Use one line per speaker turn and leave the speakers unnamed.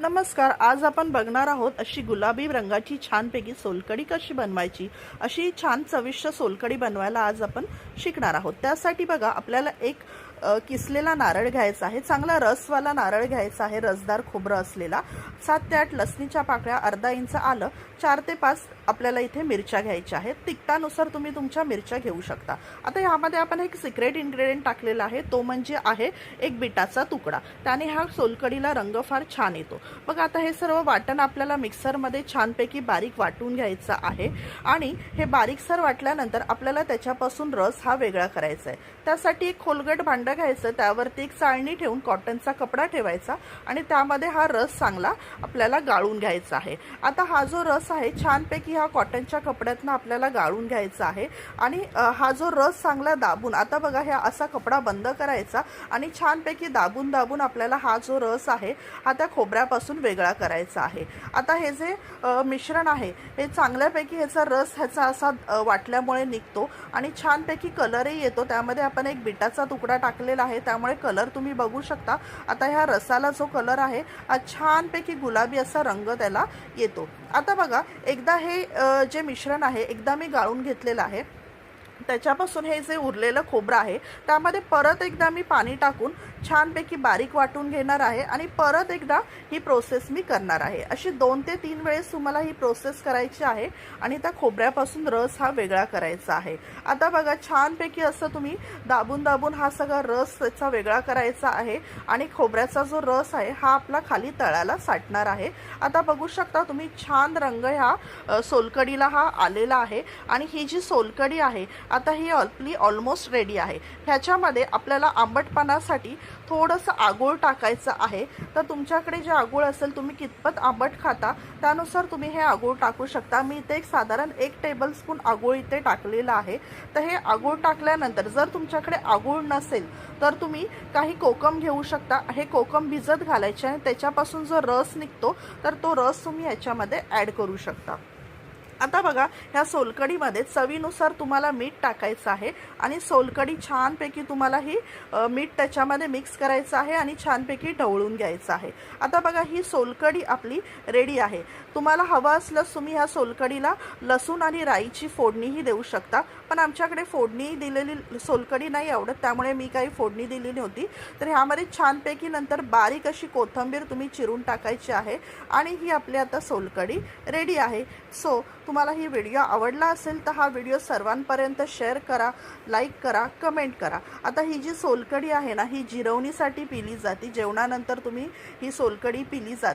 नमस्कार आज आपण बघणार आहोत अशी गुलाबी रंगाची छानपैकी सोलकडी कशी बनवायची? अशी छान चविष्ट सोलकडी बनवायला आज आपण शिकणार आहोत. त्यासाठी बघा आपल्याला एक किसलेला नारळ घ्यायचा आहे. चांगला रसवाला नारळ घ्यायचा आहे. रसदार खोबरं असलेला. सात ते आठ लसणीच्या पाकळ्या अर्धा इंच आलं. चार ते पाच आपल्याला इथे मिरच्या घ्यायच्या आहेत. तिखटानुसार तुम्ही तुमच्या मिरच्या घेऊ शकता. आता ह्यामध्ये आपण एक सिक्रेट इन्ग्रेडियंट टाकलेला आहे. तो म्हणजे आहे एक बिटाचा तुकडा. त्याने हा सोलकडीला रंग फार छान येतो. मग आता हे सर्व वाटण आपल्याला मिक्सरमध्ये छानपैकी बारीक वाटून घ्यायचं आहे. आणि हे बारीकसर वाटल्यानंतर आपल्याला त्याच्यापासून रस हा वेगळा करायचा आहे. त्यासाठी एक खोलगट भांड घ्यायचं? त्यावरती एक चाळणी ठेवून कॉटनचा कपडा ठेवायचा आणि त्यामध्ये हा रस चांगला आपल्याला गाळून घ्यायचा आहे. आता हा जो रस आहे छानपैकी हा कॉटनच्या कपड्यातनं आपल्याला गाळून घ्यायचा आहे आणि हा जो रस चांगला दाबून आता बघा ह्या असा कपडा बंद करायचा आणि छानपैकी दाबून दाबून आपल्याला हा जो रस आहे हा त्या खोबऱ्यापासून वेगळा करायचा आहे. आता हे जे मिश्रण आहे हे चांगल्यापैकी ह्याचा रस ह्याचा असा वाटल्यामुळे निघतो आणि छानपैकी कलरही येतो. त्यामध्ये आपण एक बिटाचा तुकडा टाकलेला आहे. त्यामुळे कलर तुम्ही बघू शकता. आता ह्या रसाला जो कलर आहे हा छानपैकी गुलाबी असा रंग त्याला येतो. आता बघा एकदा हे जे मिश्रण आहे एकदा मी गाळून घेतलेलं आहे. त्याच्यापासून हे जे उरलेलं खोबरं आहे त्यामध्ये परत एकदा मी पाणी टाकून छानपैकी बारीक वाटून घेणार आहे आणि परत एकदा ही प्रोसेस मी करणार आहे. अशी दोन ते तीन वेळेस तुम्हाला ही प्रोसेस करायची आहे आणि त्या खोबऱ्यापासून रस हा वेगळा करायचा आहे. आता बघा छानपैकी असं तुम्ही दाबून दाबून हा सगळा रस त्याचा वेगळा करायचा आहे आणि खोबऱ्याचा जो रस आहे हा आपला खाली तळाला साठणार आहे. आता बघू शकता तुम्ही छान रंग ह्या सोलकडीला हा आलेला आहे आणि ही जी सोलकडी आहे आता ही आपली ऑलमोस्ट रेडी आहे. ह्याच्यामध्ये आपल्याला आंबटपणासाठी थोडंसं आगोळ टाकायचं आहे. तर तुमच्याकडे जे आगोळ असेल तुम्ही कितपत आंबट खाता त्यानुसार तुम्ही हे आगोळ टाकू शकता. मी इथे एक साधारण एक टेबलस्पून आगोळ इथे टाकलेलं आहे. तर हे आगोळ टाकल्यानंतर जर तुमच्याकडे आगोळ नसेल तर तुम्ही काही कोकम घेऊ शकता. हे कोकम भिजत घालायचे आणि त्याच्यापासून जो रस निघतो तर तो रस तुम्ही याच्यामध्ये ॲड करू शकता. आता बघा ह्या सोलकडीमध्ये चवीनुसार तुम्हाला मीठ टाकायचं आहे आणि सोलकडी छानपैकी तुम्हाला ही मीठ त्याच्यामध्ये मिक्स करायचं आहे आणि छानपैकी ढवळून घ्यायचं आहे. आता बघा ही सोलकडी आपली रेडी आहे. तुम्हाला हवं असल्यास तुम्ही ह्या सोलकडीला लसूण आणि राईची फोडणीही देऊ शकता. पण आमच्याकडे फोडणी दिलेली सोलकडी नाही आवडत त्यामुळे मी काही फोडणी दिली नव्हती. तर ह्यामध्ये छानपैकी नंतर बारीक अशी कोथिंबीर तुम्ही चिरून टाकायची आहे आणि ही आपली आता सोलकडी रेडी आहे. सो तुम्हाला ही व्हिडिओ आवडला असेल तर हा व्हिडिओ सर्वांपर्यंत शेअर करा लाईक करा कमेंट करा. आता ही जी सोलकडी आहे ना ही जिरवणीसाठी पिली जाते. जेवणानंतर तुम्ही ही सोलकडी पिली जाते.